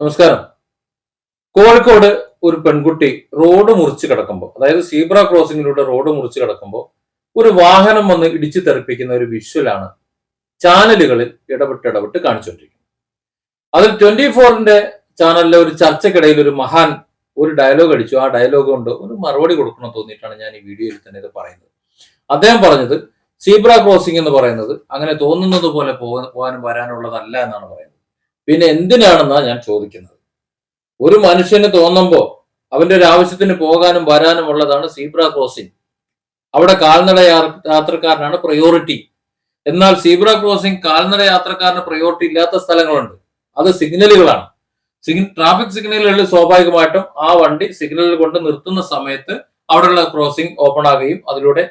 നമസ്കാരം. കോഴിക്കോട് ഒരു പെൺകുട്ടി റോഡ് മുറിച്ച് കിടക്കുമ്പോൾ അതായത് സീബ്ര ക്രോസിംഗിലൂടെ റോഡ് മുറിച്ച് കിടക്കുമ്പോൾ ഒരു വാഹനം വന്ന് ഇടിച്ചു തെറിപ്പിക്കുന്ന ഒരു വിഷ്വലാണ് ചാനലുകളിൽ ഇടപെട്ട് ഇടപെട്ട് കാണിച്ചുകൊണ്ടിരിക്കുന്നത് അതിൽ ട്വന്റി ഫോറിന്റെ ചാനലിലെ ഒരു ചർച്ചക്കിടയിൽ ഒരു മഹാൻ ഒരു ഡയലോഗ് അടിച്ചു. ആ ഡയലോഗ് കൊണ്ട് ഒരു മറുപടി കൊടുക്കണം തോന്നിയിട്ടാണ് ഞാൻ ഈ വീഡിയോയിൽ തന്നെ ഇത് പറയുന്നത്. അദ്ദേഹം പറഞ്ഞത് സീബ്ര ക്രോസിംഗ് എന്ന് പറയുന്നത് അങ്ങനെ തോന്നുന്നത് പോലെ പോകാനും വരാനുള്ളതല്ല എന്നാണ് പറയുന്നത്. പിന്നെ എന്തിനാണെന്നാ ഞാൻ ചോദിക്കുന്നത്? ഒരു മനുഷ്യന് തോന്നുമ്പോ അവന്റെ ഒരു ആവശ്യത്തിന് പോകാനും വരാനും ഉള്ളതാണ് സീബ്ര ക്രോസിംഗ്. അവിടെ കാൽനട യാത്രക്കാരനാണ് പ്രയോറിറ്റി എന്നാൽ സീബ്ര ക്രോസിംഗ് കാൽനട യാത്രക്കാരന് പ്രയോറിറ്റി ഇല്ലാത്ത സ്ഥലങ്ങളുണ്ട്. അത് സിഗ്നലുകളാണ്. സിഗ്ന ട്രാഫിക് സിഗ്നലുകളിൽ സ്വാഭാവികമായിട്ടും ആ വണ്ടി സിഗ്നലിൽ കൊണ്ട് നിർത്തുന്ന സമയത്ത് അവിടെയുള്ള ക്രോസിംഗ് ഓപ്പൺ ആകുകയും അതിലൂടെ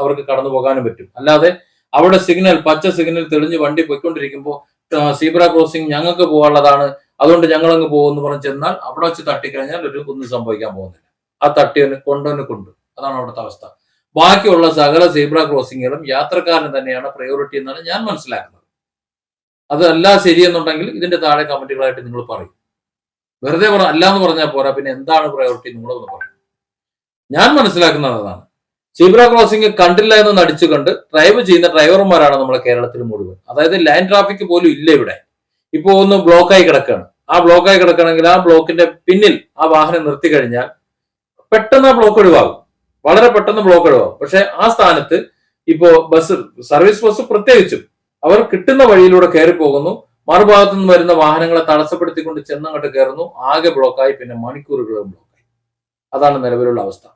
അവർക്ക് കടന്നു പോകാനും പറ്റും. അല്ലാതെ അവിടെ സിഗ്നൽ പച്ച സിഗ്നൽ തെളിഞ്ഞ് വണ്ടി പോയിക്കൊണ്ടിരിക്കുമ്പോൾ സീബ്ര ക്രോസിംഗ് ഞങ്ങൾക്ക് പോകാനുള്ളതാണ്. അതുകൊണ്ട് ഞങ്ങൾ അങ്ങ് പോകുമെന്ന് പറഞ്ഞ് ചെന്നാൽ അവിടെ വെച്ച് തട്ടിക്കഴിഞ്ഞാൽ ഒരു ഒന്നും സംഭവിക്കാൻ പോകുന്നില്ല. ആ തട്ടിയവന് കൊണ്ടുവന്ന് കൊണ്ട്. അതാണ് അവിടുത്തെ അവസ്ഥ. ബാക്കിയുള്ള സകല സീബ്ര ക്രോസിങ്ങുകളും യാത്രക്കാരന് തന്നെയാണ് പ്രയോറിറ്റി എന്നാണ് ഞാൻ മനസ്സിലാക്കുന്നത്. അതല്ല ശരിയെന്നുണ്ടെങ്കിൽ ഇതിന്റെ താഴെ കമന്റുകളായിട്ട് നിങ്ങൾ പറയും. വെറുതെ പറ അല്ല എന്ന് പറഞ്ഞാൽ പോരാ. പിന്നെ എന്താണ് പ്രയോറിറ്റി നിങ്ങളൊന്ന് പറയും. ഞാൻ മനസ്സിലാക്കുന്നത് അതാണ്. സീബ്ര ക്രോസിംഗ് കണ്ടില്ല എന്ന് നടിച്ചുകൊണ്ട് ഡ്രൈവ് ചെയ്യുന്ന ഡ്രൈവർമാരാണ് നമ്മുടെ കേരളത്തിൽ മുഴുവൻ. അതായത് ലൈൻ ട്രാഫിക് പോലും ഇല്ല ഇവിടെ. ഇപ്പോ ഒന്ന് ബ്ലോക്കായി കിടക്കുകയാണ് ആ ബ്ലോക്കായി കിടക്കണമെങ്കിൽ ആ ബ്ലോക്കിന്റെ പിന്നിൽ ആ വാഹനം നിർത്തി കഴിഞ്ഞാൽ പെട്ടെന്ന് ആ ബ്ലോക്ക് ഒഴിവാകും. വളരെ പെട്ടെന്ന് ബ്ലോക്ക് ഒഴിവാകും. പക്ഷെ ആ സ്ഥാനത്ത് ഇപ്പോ ബസ് സർവീസ് ബസ് പ്രത്യേകിച്ചും അവർ കിട്ടുന്ന വഴിയിലൂടെ കയറി പോകുന്നു. മറുഭാഗത്തു നിന്ന് വരുന്ന വാഹനങ്ങളെ തടസ്സപ്പെടുത്തിക്കൊണ്ട് ചെന്നങ്ങോട്ട് കയറുന്നു. ആകെ ബ്ലോക്കായി പിന്നെ മണിക്കൂറുകളും ബ്ലോക്കായി അതാണ് നിലവിലുള്ള അവസ്ഥ.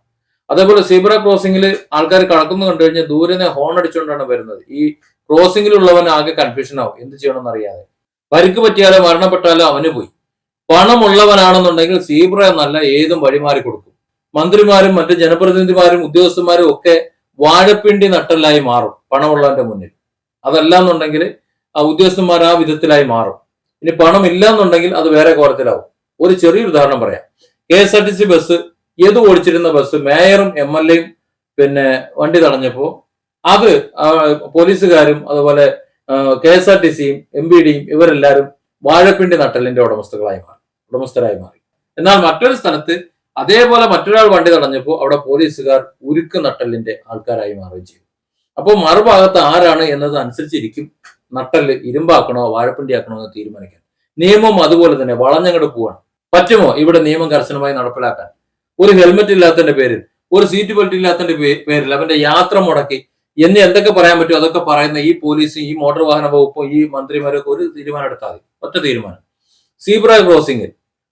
അതേപോലെ സീബ്ര ക്രോസിംഗിൽ ആൾക്കാർ കടക്കുന്നു കണ്ടു കഴിഞ്ഞാൽ ദൂരെ ഹോൺ അടിച്ചുകൊണ്ടാണ് വരുന്നത്. ഈ ക്രോസിംഗിലുള്ളവൻ ആകെ കൺഫ്യൂഷൻ ആവും. എന്ത് ചെയ്യണമെന്ന് അറിയാതെ. പരിക്ക് പറ്റിയാലോ മരണപ്പെട്ടാലോ അവന് പോയി. പണമുള്ളവനാണെന്നുണ്ടെങ്കിൽ സീബ്ര എന്നല്ല ഏതും വഴിമാറി കൊടുക്കും. മന്ത്രിമാരും മറ്റ് ജനപ്രതിനിധിമാരും ഉദ്യോഗസ്ഥന്മാരും ഒക്കെ വാഴപ്പിണ്ടി നട്ടലായി മാറും പണമുള്ളവന്റെ മുന്നിൽ. അതല്ല എന്നുണ്ടെങ്കിൽ ആ ഉദ്യോഗസ്ഥന്മാർ ആ വിധത്തിലായി മാറും. ഇനി പണം ഇല്ല എന്നുണ്ടെങ്കിൽ അത് വേറെ കോലത്തിലാവും. ഒരു ചെറിയൊരു ഉദാഹരണം പറയാം. K S R T C bus ഏത് ഓടിച്ചിരുന്ന ബസ് മേയറും എം എൽ എയും പിന്നെ വണ്ടി തടഞ്ഞപ്പോ അത് പോലീസുകാരും അതുപോലെ കെ എസ് ആർ ടി സിയും എം ബി ഡിയും ഇവരെല്ലാവരും വാഴപ്പിണ്ടി നട്ടലിന്റെ ഉടമസ്ഥകളായി മാറി ഉടമസ്ഥരായി മാറി. എന്നാൽ മറ്റൊരു സ്ഥലത്ത് അതേപോലെ മറ്റൊരാൾ വണ്ടി തടഞ്ഞപ്പോൾ അവിടെ പോലീസുകാർ ഉരുക്ക് നട്ടലിന്റെ ആൾക്കാരായി മാറുകയും ചെയ്തു. അപ്പോൾ മറുഭാഗത്ത് ആരാണ് എന്നത് അനുസരിച്ചിരിക്കും നട്ടൽ ഇരുമ്പാക്കണോ വാഴപ്പിണ്ടി ആക്കണോ എന്ന് തീരുമാനിക്കാൻ. നിയമം അതുപോലെ തന്നെ വളഞ്ഞങ്ങോട്ട് പോവാണ്. പറ്റുമോ ഇവിടെ നിയമം കർശനമായി നടപ്പിലാക്കാൻ? ഒരു ഹെൽമെറ്റ് ഇല്ലാത്തതിന്റെ പേരിൽ ഒരു സീറ്റ് ബെൽറ്റ് ഇല്ലാത്തതിന്റെ പേരിൽ അവന്റെ യാത്ര മുടക്കി. എന്ന് എന്തൊക്കെ പറയാൻ പറ്റും? അതൊക്കെ പറയുന്ന ഈ പോലീസ് ഈ മോട്ടോർ വാഹന വകുപ്പും ഈ മന്ത്രിമാരൊക്കെ ഒരു തീരുമാനം എടുത്താൽ ഒറ്റ തീരുമാനം. സീബ്ര ക്രോസിംഗിൽ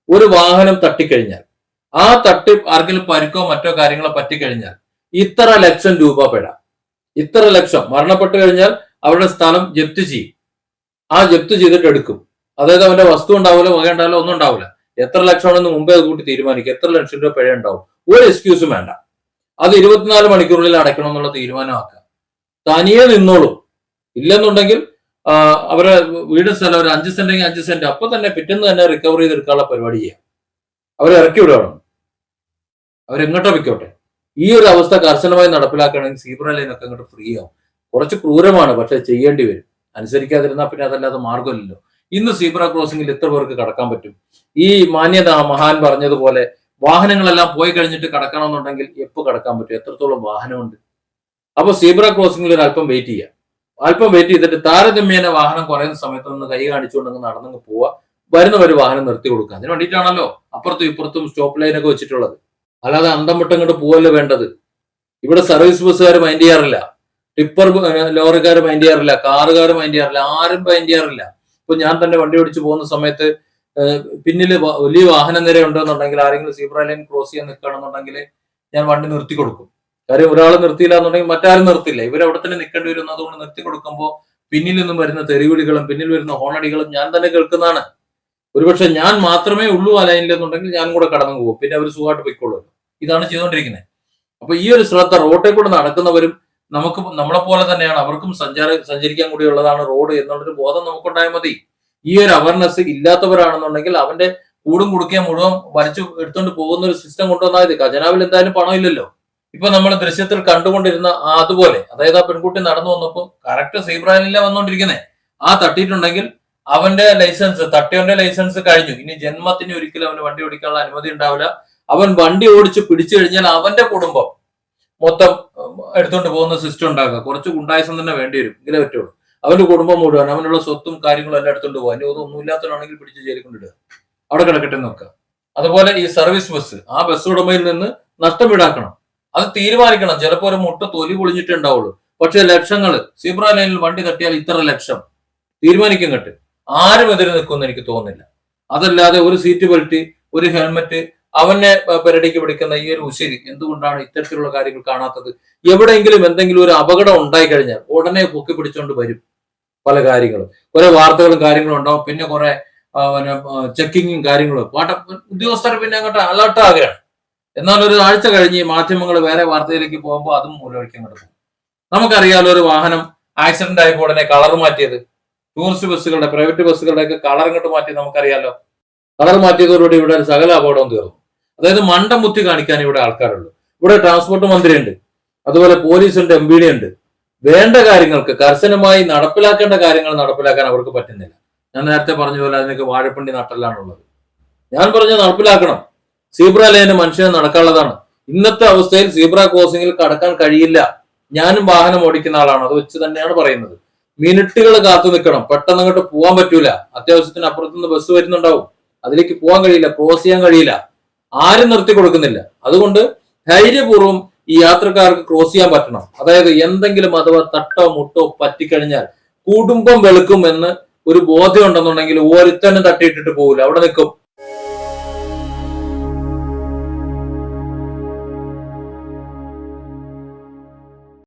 ഒരു വാഹനം തട്ടിക്കഴിഞ്ഞാൽ ആ തട്ടി ആർക്കെങ്കിലും പരിക്കോ മറ്റോ കാര്യങ്ങളോ പറ്റിക്കഴിഞ്ഞാൽ ഇത്ര ലക്ഷം രൂപ പിഴ. ഇത്ര ലക്ഷം മരണപ്പെട്ടു കഴിഞ്ഞാൽ അവരുടെ സ്ഥലം ജപ്തി ചെയ്യും. ആ ജപ്തി ചെയ്തിട്ട് എടുക്കും. അതായത് അവന്റെ വസ്തു ഉണ്ടാവില്ല വക ഉണ്ടാവില്ല ഒന്നും ഉണ്ടാവില്ല. എത്ര ലക്ഷമാണെന്ന് മുമ്പേ അത് കൂട്ടി തീരുമാനിക്കും. എത്ര ലക്ഷം രൂപ പിഴ ഉണ്ടാവും ഒരു എക്സ്ക്യൂസും വേണ്ട. അത് ഇരുപത്തിനാല് മണിക്കൂറിനുള്ളിൽ അടയ്ക്കണം എന്നുള്ള തീരുമാനമാക്കുക. തനിയെ നിന്നോളൂ. ഇല്ലെന്നുണ്ടെങ്കിൽ അവരെ വീട് സ്ഥലം ഒരു അഞ്ച് സെന്റെങ്കിൽ അഞ്ച് സെന്റ് അപ്പൊ തന്നെ പിറ്റേന്ന് തന്നെ റിക്കവർ ചെയ്തെടുക്കാനുള്ള പരിപാടി ചെയ്യാം. അവരെ ഇറക്കി വിടണം അവരെങ്ങോട്ടോ വെക്കോട്ടെ ഈ ഒരു അവസ്ഥ കർശനമായി നടപ്പിലാക്കുകയാണെങ്കിൽ സീബ്ര ലൈനൊക്കെ അങ്ങോട്ട് ഫ്രീ ആവും. കുറച്ച് ക്രൂരമാണ് പക്ഷെ ചെയ്യേണ്ടി വരും. അനുസരിക്കാതിരുന്നാൽ പിന്നെ അതല്ലാതെ മാർഗമില്ലല്ലോ ഇന്ന് സീബ്ര ക്രോസിംഗിൽ എത്ര പേർക്ക് കടക്കാൻ പറ്റും? ഈ മാന്യത മഹാൻ പറഞ്ഞതുപോലെ വാഹനങ്ങളെല്ലാം പോയി കഴിഞ്ഞിട്ട് കടക്കണമെന്നുണ്ടെങ്കിൽ എപ്പോൾ കടക്കാൻ പറ്റും? എത്രത്തോളം വാഹനമുണ്ട്? അപ്പോൾ സീബ്ര ക്രോസിംഗിൽ ഒരു അല്പം വെയിറ്റ് ചെയ്യുക അല്പം വെയിറ്റ് ചെയ്തിട്ട് താരതമ്യേന വാഹനം കുറയുന്ന സമയത്ത് ഒന്ന് കൈ കാണിച്ചുകൊണ്ട് നടന്നങ്ങ് പോവുക വരുന്നവർ വാഹനം നിർത്തി കൊടുക്കുക. അതിന് വേണ്ടിയിട്ടാണല്ലോ അപ്പുറത്തും ഇപ്പുറത്തും സ്റ്റോപ്പ് ലൈനൊക്കെ വെച്ചിട്ടുള്ളത്. അല്ലാതെ അന്തം ഇങ്ങോട്ട് പോവല്ലേ വേണ്ടത്? ഇവിടെ സർവീസ് ബസ്സുകാർ മൈൻഡ് ചെയ്യാറില്ല. ടിപ്പർ ലോറിക്കാർ മൈൻഡ് ചെയ്യാറില്ല. കാറുകാർ മൈൻഡ് ചെയ്യാറില്ല. ആരും മൈൻഡ് ചെയ്യാറില്ല. ഇപ്പൊ ഞാൻ തന്നെ വണ്ടി ഓടിച്ചു പോകുന്ന സമയത്ത് പിന്നിൽ വലിയ വാഹന നിര ഉണ്ടെന്നുണ്ടെങ്കിൽ ആരെങ്കിലും സീബ്ര ലൈൻ ക്രോസ് ചെയ്യാൻ നിൽക്കുകയാണെന്നുണ്ടെങ്കിൽ ഞാൻ വണ്ടി നിർത്തി കൊടുക്കും. കാര്യം ഒരാൾ നിർത്തിയില്ല എന്നുണ്ടെങ്കിൽ മറ്റാരും നിർത്തില്ല. ഇവരവിടെ തന്നെ നിൽക്കേണ്ടി വരുന്നത് അതുകൊണ്ട് നിർത്തി കൊടുക്കുമ്പോൾ പിന്നിൽ നിന്നും വരുന്ന തെരുവിളികളും പിന്നിൽ വരുന്ന ഹോണടികളും ഞാൻ തന്നെ കേൾക്കുന്നതാണ്. ഒരുപക്ഷെ ഞാൻ മാത്രമേ ഉള്ളൂ ആ ലൈനിൽ എന്നുണ്ടെങ്കിൽ ഞാൻ കൂടെ കടന്നു പോകും പിന്നെ അവർ സുഖമായിട്ട് പൊയ്ക്കൊള്ളുമല്ലോ ഇതാണ് ചെയ്തുകൊണ്ടിരിക്കുന്നത്. അപ്പൊ ഈ ഒരു ശ്രദ്ധ റോട്ടിൽ കൂടെ നടക്കുന്നവരും നമുക്ക് നമ്മളെ പോലെ തന്നെയാണ് അവർക്കും സഞ്ചാര സഞ്ചരിക്കാൻ കൂടിയുള്ളതാണ് റോഡ് എന്നുള്ളൊരു ബോധം നമുക്കുണ്ടായാൽ മതി. ഈ ഒരു അവയർനെസ് ഇല്ലാത്തവരാണെന്നുണ്ടെങ്കിൽ അവന്റെ കൂടും കുടുക്കിയ മുഴുവൻ വലിച്ചു എടുത്തുകൊണ്ട് പോകുന്ന ഒരു സിസ്റ്റം കൊണ്ടുവന്നാൽ മതി. ഖജനാവിൽ എന്തായാലും പണം ഇല്ലല്ലോ ഇപ്പൊ നമ്മൾ ദൃശ്യത്തിൽ കണ്ടുകൊണ്ടിരുന്ന ആ അതുപോലെ അതായത് ആ പെൺകുട്ടി നടന്നു വന്നപ്പോൾ കറക്റ്റ് സീബ്രാനില്ല വന്നുകൊണ്ടിരിക്കുന്നത് ആ തട്ടിയിട്ടുണ്ടെങ്കിൽ അവന്റെ ലൈസൻസ് തട്ടിയവന്റെ ലൈസൻസ് കഴിഞ്ഞു. ഇനി ജന്മത്തിന് ഒരിക്കലും അവന് വണ്ടി ഓടിക്കാനുള്ള അനുമതി ഉണ്ടാവില്ല. അവൻ വണ്ടി ഓടിച്ച് പിടിച്ചു കഴിഞ്ഞാൽ അവന്റെ കുടുംബം മൊത്തം എടുത്തുകൊണ്ട് പോകുന്ന സിസ്റ്റം ഉണ്ടാക്കുക. കുറച്ച് ഗുണ്ടായസം തന്നെ വേണ്ടി വരും. എങ്കിലേ പറ്റുള്ളൂ. അവന്റെ കുടുംബം മുഴുവൻ അവനുള്ള സ്വത്തും കാര്യങ്ങളും എല്ലാം എടുത്തോണ്ട് പോകും ഇനി ഒന്നും ഒന്നുമില്ലാത്തവനാണെങ്കിൽ പിടിച്ച് ജയിലിൽ കൊണ്ടിടുക അവിടെ കിടക്കട്ടെ നോക്കുക. അതുപോലെ ഈ സർവീസ് ബസ് ആ ബസ് ഉടമയിൽ നിന്ന് നഷ്ടം ഈടാക്കണം. അത് തീരുമാനിക്കണം. ചിലപ്പോൾ ഒരു മുട്ട തൊലി പൊളിഞ്ഞിട്ടേ ഉണ്ടാവുള്ളൂ. പക്ഷെ ലക്ഷങ്ങൾ സീബ്ര ലൈനിൽ വണ്ടി തട്ടിയാൽ ഇത്ര ലക്ഷം. തീരുമാനിക്കും കെട്ട്. ആരും എതിരെ നിൽക്കുമെന്ന് എനിക്ക് തോന്നുന്നില്ല. അതല്ലാതെ ഒരു സീറ്റ് ബെൽറ്റ് ഒരു ഹെൽമെറ്റ് അവനെ പരടിക്ക് പിടിക്കുന്ന ഈ ഒരു ഉശിരി എന്തുകൊണ്ടാണ് ഇത്തരത്തിലുള്ള കാര്യങ്ങൾ കാണാത്തത്? എവിടെയെങ്കിലും എന്തെങ്കിലും ഒരു അപകടം ഉണ്ടായി കഴിഞ്ഞാൽ ഉടനെ പൊക്കി പിടിച്ചുകൊണ്ട് വരും പല കാര്യങ്ങളും. കുറെ വാർത്തകളും കാര്യങ്ങളും ഉണ്ടാവും. പിന്നെ കുറെ ചെക്കിങ്ങും കാര്യങ്ങളും. പാട്ട ഉദ്യോഗസ്ഥർ പിന്നെ അങ്ങോട്ട് അലർട്ട് ആകുകയാണ്. എന്നാൽ ഒരു ആഴ്ച കഴിഞ്ഞ് മാധ്യമങ്ങൾ വേറെ വാർത്തയിലേക്ക് പോകുമ്പോൾ അതും മൂലവഴിക്കാൻ കിടക്കും നമുക്കറിയാലോ ഒരു വാഹനം ആക്സിഡന്റ് ആയപ്പോൾ ഉടനെ കളർ മാറ്റിയത്. ടൂറിസ്റ്റ് ബസ്സുകളുടെ പ്രൈവറ്റ് ബസ്സുകളുടെ ഒക്കെ കളർ ഇങ്ങോട്ട് മാറ്റി നമുക്കറിയാലോ. കളർ മാറ്റിയതോടുകൂടി ഇവിടെ സകല അപകടവും തീർന്നു. അതായത് മണ്ടം മുത്തി കാണിക്കാൻ ഇവിടെ ആൾക്കാരുള്ളൂ ഇവിടെ ട്രാൻസ്പോർട്ട് മന്ത്രിയുണ്ട്. അതുപോലെ പോലീസ് ഉണ്ട് എം ബി ഡി ഉണ്ട്. വേണ്ട കാര്യങ്ങൾക്ക് കർശനമായി നടപ്പിലാക്കേണ്ട കാര്യങ്ങൾ നടപ്പിലാക്കാൻ അവർക്ക് പറ്റുന്നില്ല. ഞാൻ നേരത്തെ പറഞ്ഞ പോലെ അതിനൊക്കെ വാഴപ്പണ്ടി നട്ടല്ലാണുള്ളത് ഞാൻ പറഞ്ഞ നടപ്പിലാക്കണം. സീബ്ര ലൈന് മനുഷ്യന് നടക്കാനുള്ളതാണ്. ഇന്നത്തെ അവസ്ഥയിൽ സീബ്ര ക്രോസിംഗിൽ കടക്കാൻ കഴിയില്ല. ഞാനും വാഹനം ഓടിക്കുന്ന ആളാണ്. അത് വെച്ച് തന്നെയാണ് പറയുന്നത്. മിനിറ്റുകൾ കാത്തു നിൽക്കണം. പെട്ടെന്ന് അങ്ങോട്ട് പോകാൻ പറ്റൂല. അത്യാവശ്യത്തിന് അപ്പുറത്തുനിന്ന് ബസ് വരുന്നുണ്ടാവും. അതിലേക്ക് പോകാൻ കഴിയില്ല ക്രോസ് ചെയ്യാൻ കഴിയില്ല. ആരും നിർത്തി കൊടുക്കുന്നില്ല. അതുകൊണ്ട് ധൈര്യപൂർവം ഈ യാത്രക്കാർക്ക് ക്രോസ് ചെയ്യാൻ പറ്റണം. അതായത് എന്തെങ്കിലും അഥവാ തട്ടോ മുട്ടോ പറ്റിക്കഴിഞ്ഞാൽ കുടുംബം വെളുക്കും എന്ന് ഒരു ബോധ്യം ഉണ്ടെന്നുണ്ടെങ്കിൽ ഒരുത്തനും തട്ടിയിട്ടിട്ട് പോകില്ല അവിടെ നിൽക്കും.